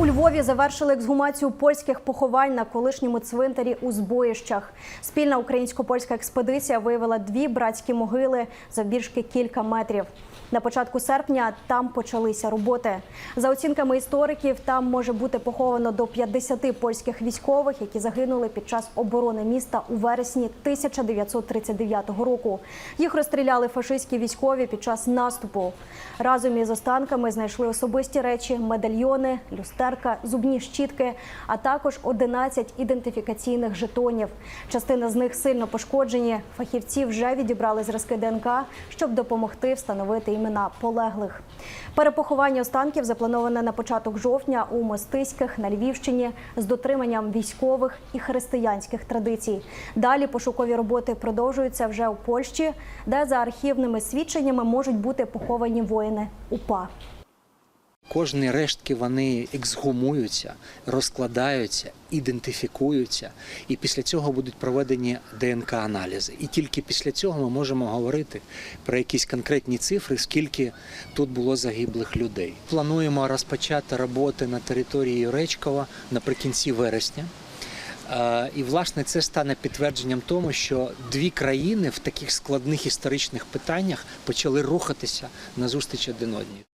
У Львові завершили ексгумацію польських поховань на колишньому цвинтарі у Збоїщах. Спільна українсько-польська експедиція виявила дві братські могили завбільшки кілька метрів. На початку серпня там почалися роботи. За оцінками істориків, там може бути поховано до 50 польських військових, які загинули під час оборони міста у вересні 1939 року. Їх розстріляли фашистські військові під час наступу. Разом із останками знайшли особисті речі, медальйони, люстерка, зубні щітки, а також 11 ідентифікаційних жетонів. Частина з них сильно пошкоджені. Фахівці вже відібрали зразки ДНК, щоб допомогти встановити імена полеглих. Перепоховання останків заплановане на початок жовтня у Мостиських на Львівщині з дотриманням військових і християнських традицій. Далі пошукові роботи продовжуються вже у Польщі, де за архівними свідченнями можуть бути поховані воїни УПА. Кожні рештки вони ексгумуються, розкладаються, ідентифікуються, і після цього будуть проведені ДНК-аналізи. І тільки після цього ми можемо говорити про якісь конкретні цифри, скільки тут було загиблих людей. Плануємо розпочати роботи на території Юречкова наприкінці вересня. І власне це стане підтвердженням тому, що дві країни в таких складних історичних питаннях почали рухатися назустріч один одній.